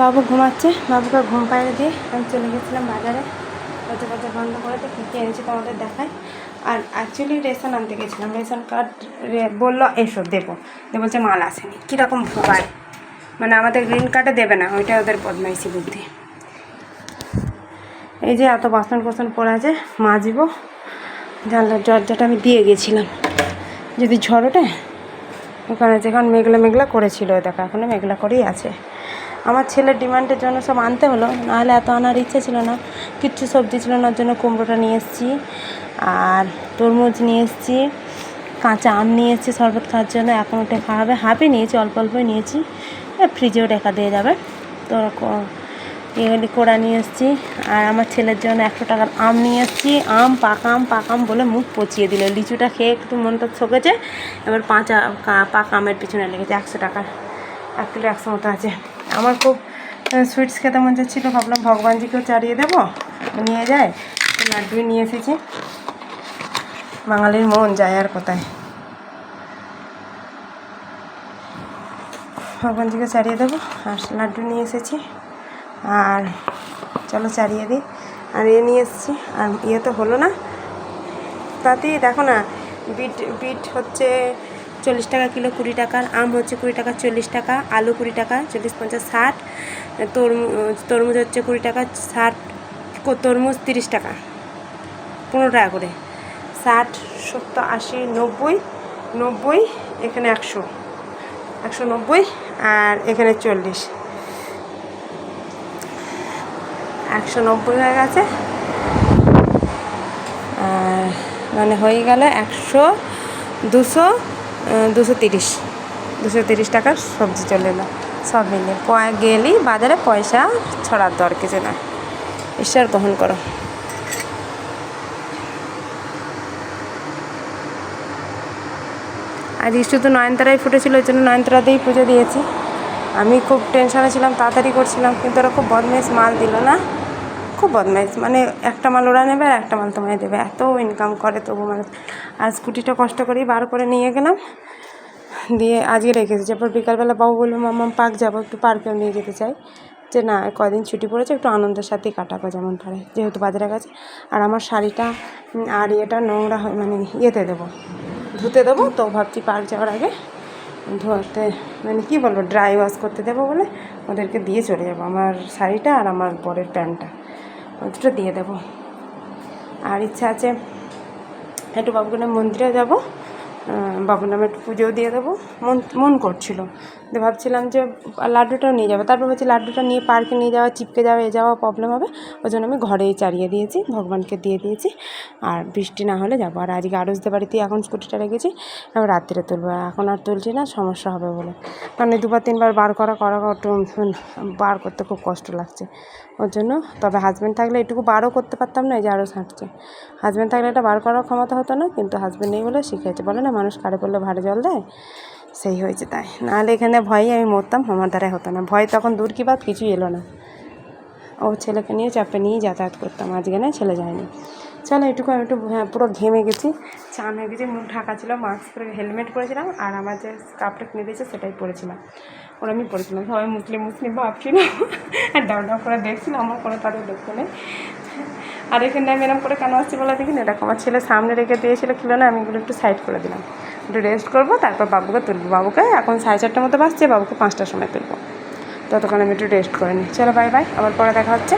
বাবু ঘুমাচ্ছে। বাবুকে ঘুম পাড়িয়ে দিয়ে আমি চলে গেছিলাম বাজারে। দরজা ফরজা বন্ধ করে তো কী কী এনেছি তোমাদের দেখাই। আর অ্যাকচুয়ালি রেশন আনতে গেছিলাম। রেশন কার্ড বলল, এসো, দেবো। দিয়ে বলছে, মাল আসেনি। কীরকম ভোগায় মানে আমাদের গ্রিন কার্ডে দেবে না, ওইটা ওদের বদমাইশি বুদ্ধি। এই যে এত বাসন কোসন পড়ে আছে, মাজবো। জানলার দরজাটা আমি দিয়ে গেছিলাম। যদি ঝড় ওঠে, ওখানে যেখানে মেঘলা মেঘলা করেছিল, দেখো এখনও মেঘলা করেই আছে। আমার ছেলের ডিমান্ডের জন্য সব আনতে হলো, নাহলে এত আনার ইচ্ছে ছিল না। কিচ্ছু সবজি ছিল না জন্য কুমড়োটা নিয়ে এসেছি, আর তরমুজ নিয়ে এসেছি, কাঁচা আম নিয়ে এসেছি শরবত খাওয়ার জন্য। এখন ওটা খাওয়া হবে হাফই নিয়েছি, অল্প অল্পই নিয়েছি। ফ্রিজেও রেখা দিয়ে যাবে। তো এগুলি কোড়া নিয়ে এসেছি, আর আমার ছেলের জন্য একশো টাকার আম নিয়ে এসেছি। আম পাকাম পাকাম বলে মুখ পচিয়ে দিল। লিচুটা খেয়ে একটু মনটা ছকেছে, এবার পাঁচা পাকা আমের পিছনে লেগেছে একশো টাকার। এক কিলো একশো মতো আছে। আমার খুব সুইটস খেতে মন যাচ্ছিল ভাবলাম ভগবানজিকেও চারিয়ে দেবো, নিয়ে যায়। লাড্ডুই নিয়ে এসেছি। বাঙালির মন যায় আর কোথায়। ভগবানজিকে চারিয়ে দেবো, আর লাড্ডু নিয়ে এসেছি। আর চলো চারিয়ে দিই। আর এ নিয়ে এসেছি, আর ইয়ে তো হলো না। তাতেই দেখো না, বিট বিট হচ্ছে চল্লিশ টাকা কিলো কুড়ি টাকার আম হচ্ছে কুড়ি টাকা চল্লিশ টাকা, আলু কুড়ি টাকা চল্লিশ পঞ্চাশ ষাট তরমুজ তরমুজ হচ্ছে কুড়ি টাকা ষাট তরমুজ তিরিশ টাকা, পনেরো টাকা করে। ষাট, সত্তর, আশি, নব্বই নব্বই, এখানে একশো একশো নব্বই আর এখানে চল্লিশ। একশো নব্বই হয়ে গেছে। আর মানে হয়ে গেল একশো দুশো দুশো তিরিশ। দুশো তিরিশ টাকার সবজি চলে এলো। সব মিলে গেলেই বাজারে পয়সা ছড়ার দর, কিছু না। ঈশ্বর গ্রহণ করো। আজ শুধু নয়নতারাই ফুটেছিল, ওই জন্য নয়নতারাতেই পুজো দিয়েছি। আমি খুব টেনশনে ছিলাম, তাড়াতাড়ি করছিলাম, কিন্তু ওরা খুব বদমেশ মাল দিল না। খুব বদমাইশ। মানে একটা মাল ওরা নেবে আর একটা মাল তোমায় দেবে। এত ইনকাম করে তবু মানে। আর স্কুটিটা কষ্ট করেই বার করে নিয়ে গেলাম। দিয়ে আজকে রেখেছি এরপর বিকালবেলা বাবু বলল মাম্মাম পার্ক যাব, একটু পার্কেও নিয়ে যেতে চাই। যে না, কদিন ছুটি পড়েছে, একটু আনন্দের সাথেই কাটাবো যেমন পারে, যেহেতু বাজারে গেছে। আর আমার শাড়িটা আর ইয়েটা নোংরা হয় মানে ইয়েতে দেবো। ধুতে দেবো, তো ভাবছি পার্ক যাওয়ার আগে ধোয়াতে মানে কী বলব ড্রাই ওয়াশ করতে দেবো বলে ওদেরকে দিয়ে চলে যাব। আমার শাড়িটা আর আমার বরের প্যান্টটা। দুটো দিয়ে দেবো। আর ইচ্ছা আছে একটু বাবুগণের মন্দিরে যাব। বাবুর নামে একটু পুজোও দিয়ে দেবো। মন মন করছিল। দিয়ে ভাবছিলাম যে লাড্ডুটাও নিয়ে যাব। তারপর ভাবছি লাড্ডুটা নিয়ে পার্কে নিয়ে যাওয়া, চিপকে যাওয়া, এ যাওয়া প্রবলেম হবে। ওই জন্য আমি ঘরেই চারিয়ে দিয়েছি, ভগবানকে দিয়ে দিয়েছি। আর বৃষ্টি না হলে যাব। আর আজকে আরসদের বাড়িতেই এখন স্কুটিটা রেখেছি। এবার রাত্রে তুলবো। এখন আর তুলছি না, সমস্যা হবে বলে। মানে দুবার তিনবার বার করা করা বার করতে খুব কষ্ট লাগছে। ওর জন্য তবে হাজব্যান্ড থাকলে এটুকু বারও করতে পারতাম না, এই যে আরও ছাঁটছে হাজব্যান্ড থাকলে এটা বার করার ক্ষমতা হতো না, কিন্তু হাজব্যান্ড নেই বলে শিখেছে বলে না মানুষ কারে পড়লে ভারে জল দেয় সেই হয়েছে তাই। নাহলে এখানে ভয়েই আমি মরতাম, আমার দ্বারাই হতো না। ভয় তখন দূর কি বাদ কিছুই এলো না। ও ছেলেকে নিয়ে চাপে নিয়ে যাতায়াত করতাম, আজকে না ছেলে যায়নি। চলো এটুকু, আমি একটু হ্যাঁ পুরো ঘেমে গেছি। চান হয়ে গেছি, মুখ ঢাকা ছিল মাস্ক পরে হেলমেট পরেছিলাম, আর আমার যে স্কার্ফটা কিনে দিয়েছে সেটাই পরেছিলাম। ওরা আমি পরেছিলাম, সবাই মুসলিম মুসলিম, ভাবছিল। আর ডাউ ডাউ করে দেখছিলাম আমার কোনো তাদের দেখতে নেই। আর এখানে আমি এরকম করে কেন আসছি বলে দেখিনি? এরকম আমার ছেলে সামনে রেখে দিয়েছিল কিলো না? আমি এগুলো একটু সাইড করে দিলাম। একটু রেস্ট করব, তারপর বাবুকে তুলবো। বাবুকে এখন সাড়ে চারটার মতো বাসছে, বাবুকে পাঁচটার সময় তুলবো। ততক্ষণ আমি একটু রেস্ট করে নিই। চলো বাই বাই আবার পরে দেখা হচ্ছে।